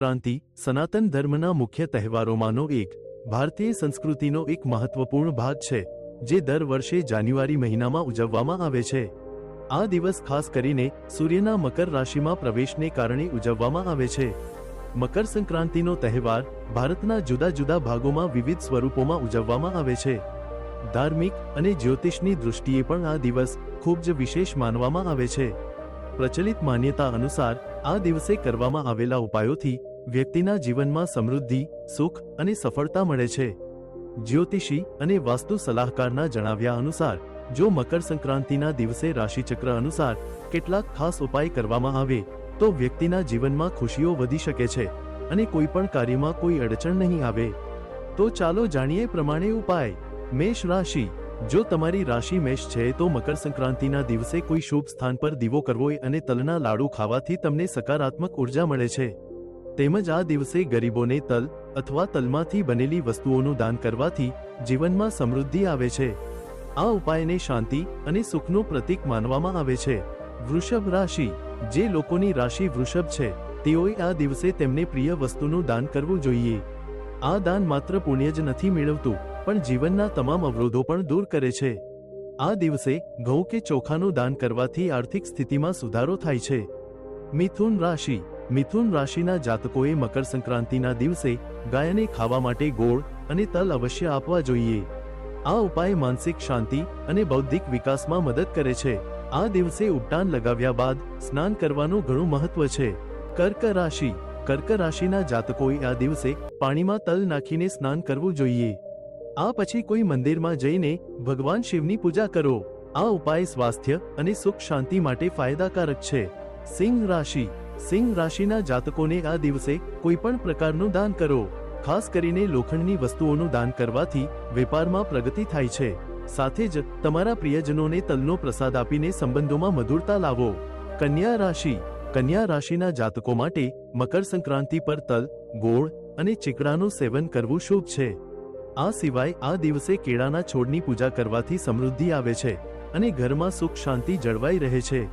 ક્રાંતિ સનાતન ધર્મના મુખ્ય તહેવારોમાંનો એક, ભારતીય સંસ્કૃતિનો એક મહત્વપૂર્ણ ભાગ છે, જે દર વર્ષે જાન્યુઆરી મહિનામાં ઉજવવામાં આવે છે. આ દિવસ ખાસ કરીને સૂર્યના મકર રાશિમાં પ્રવેશને કારણે ઉજવવામાં આવે છે. મકર સંક્રાંતિનો તહેવાર ભારતના જુદા જુદા ભાગોમાં વિવિધ સ્વરૂપોમાં ઉજવવામાં આવે છે. ધાર્મિક અને જ્યોતિષની દૃષ્ટિએ પણ આ દિવસ ખૂબ જ વિશેષ માનવામાં આવે છે. પ્રચલિત માન્યતા અનુસાર આ દિવસે કરવામાં આવેલા ઉપાયોથી વ્યક્તિના જીવનમાં સમૃદ્ધિ, સુખ અને સફળતા મળે છે. જ્યોતિષી અને વાસ્તુ સલાહકારના જણાવ્યા અનુસાર, જો મકર સંક્રાંતિના દિવસે રાશિચક્ર અનુસાર કેટલાક ખાસ ઉપાય કરવામાં આવે, તો વ્યક્તિના જીવનમાં ખુશીઓ વધી શકે છે અને કોઈ પણ કાર્યમાં કોઈ અડચણ નહીં આવે. તો ચાલો જાણીએ પ્રમાણે ઉપાય. મેષ રાશિ. જો તમારી રાશિ મેષ છે, તો મકર સંક્રાંતિના દિવસે કોઈ શુભ સ્થાન પર દીવો કરવો અને તલના લાડુ ખાવાથી તમને સકારાત્મક ઊર્જા મળે છે. તેમજ આ દિવસે ગરીબોને તલ અથવા તલમાંથી બનેલી વસ્તુઓનું દાન કરવાથી જીવનમાં સમૃદ્ધિ આવે છે. આ ઉપાયને શાંતિ અને સુખનું પ્રતીક માનવામાં આવે છે. વૃષભ રાશિ, જે લોકોની રાશિ વૃષભ છે, તેઓએ આ દિવસે તેમને પ્રિય વસ્તુનું દાન કરવું જોઈએ. આ દાન માત્ર પુણ્ય જ નથી મેળવતું, પણ જીવનના તમામ અવરોધો પણ દૂર કરે છે. આ દિવસે ઘઉં કે ચોખાનું દાન કરવાથી આર્થિક સ્થિતિમાં સુધારો થાય છે. મિથુન રાશિ મિથુન રાશિના જાતકોએ મકર સંક્રાંતિના દિવસે ગાયને ખાવા માટે ગોળ અને તલ અવશ્ય આપવા જોઈએ. આ ઉપાય માનસિક શાંતિ અને બૌદ્ધિક વિકાસમાં મદદ કરે છે. આ દિવસે ઉપટાન લગાવ્યા બાદ સ્નાન કરવાનું ઘણું મહત્વ છે. કર્ક રાશિ. કર્ક રાશિના જાતકોએ આ દિવસે પાણીમાં તલ નાખીને સ્નાન કરવું જોઈએ. આ પછી કોઈ મંદિરમાં જઈને ભગવાન શિવની પૂજા કરો. આ ઉપાય સ્વાસ્થ્ય અને સુખ શાંતિ માટે ફાયદાકારક છે. સિંહ રાશિ. સિંહ રાશિના જાતકોને આ દિવસે કોઈ પણ પ્રકારનું દાન કરો. ખાસ કરીને લોખંડની વસ્તુઓનું દાન કરવાથી વેપારમાં પ્રગતિ થાય છે. સાથે જ તમારા પ્રિયજનોને તલનો પ્રસાદ આપીને સંબંધોમાં મધુરતા લાવો. કન્યા રાશિ. કન્યા રાશિના જાતકો માટે મકર સંક્રાંતિ પર તલ, ગોળ અને ચીકડાનું સેવન કરવું શુભ છે. આ સિવાય આ દિવસે કેળાના છોડની પૂજા કરવાથી સમૃદ્ધિ આવે છે અને ઘરમાં સુખ શાંતિ જળવાઈ રહે છે.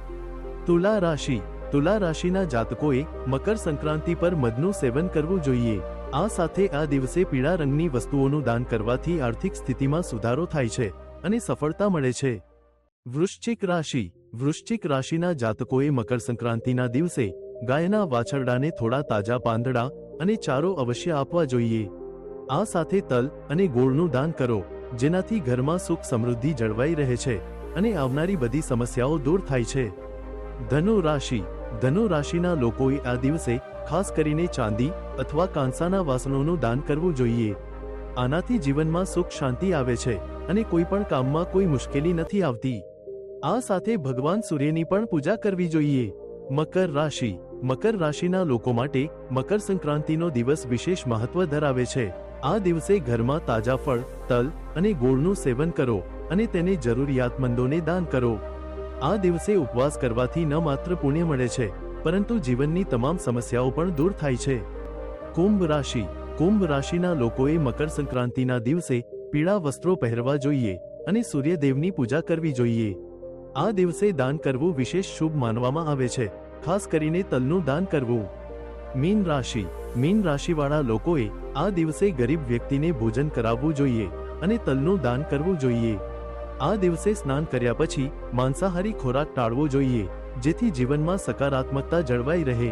તુલા રાશિ. તુલા રાશિના જાતકોએ મકર સંક્રાંતિ પર મધનું સેવન કરવું જોઈએ. આ સાથે આ દિવસે પીળા રંગની વસ્તુઓનું દાન કરવાથી આર્થિક સ્થિતિમાં સુધારો થાય છે અને સફળતા મળે છે. વૃશ્ચિક રાશિ. વૃશ્ચિક રાશિના જાતકોએ મકર સંક્રાંતિના દિવસે ગાયના વાછરડાને થોડા તાજા પાંદડા અને ચારો અવશ્ય આપવા જોઈએ. આ સાથે તલ અને ગોળનું દાન કરો, જેનાથી ઘરમાં સુખ સમૃદ્ધિ જળવાઈ રહે છે અને આવનારી બધી સમસ્યાઓ દૂર થાય છે. ધનુ રાશિ. ધનુ રાશિના લોકોએ આ દિવસે ખાસ કરીને ચાંદી અથવા કાંસાના વાસણોનું દાન કરવું જોઈએ. આનાથી જીવનમાં સુખ શાંતિ આવે છે અને કોઈ પણ કામમાં કોઈ મુશ્કેલી નથી આવતી. આ સાથે ભગવાન સૂર્યની પણ પૂજા કરવી જોઈએ. મકર રાશિ. મકર રાશિના લોકો માટે મકર સંક્રાંતિનો દિવસ વિશેષ મહત્વ ધરાવે છે. આ દિવસે ઘરમાં તાજા ફળ, તલ અને ગોળનું સેવન કરો અને તેને જરૂરિયાતમંદોને દાન કરો. આ દિવસે ઉપવાસ કરવાથી ન માત્ર પુણ્ય મળે છે, પરંતુ જીવનની તમામ સમસ્યાઓ પણ દૂર થાય છે. કુંભ રાશિ. કુંભ રાશિના લોકોએ મકર સંક્રાંતિના દિવસે પીળા વસ્ત્રો પહેરવા જોઈએ અને સૂર્યદેવની પૂજા કરવી જોઈએ. આ દિવસે દાન કરવું વિશેષ શુભ માનવામાં આવે છે, ખાસ કરીને તલનું દાન કરવું. મીન રાશિ. મીન રાશિવાળા લોકોએ આ દિવસે ગરીબ વ્યક્તિને ભોજન કરાવવું જોઈએ અને તલનું દાન કરવું જોઈએ. આ દિવસે સ્નાન કર્યા પછી માંસાહારી ખોરાક ટાળવો જોઈએ જેથી જીવનમાં સકારાત્મકતા જળવાઈ રહે.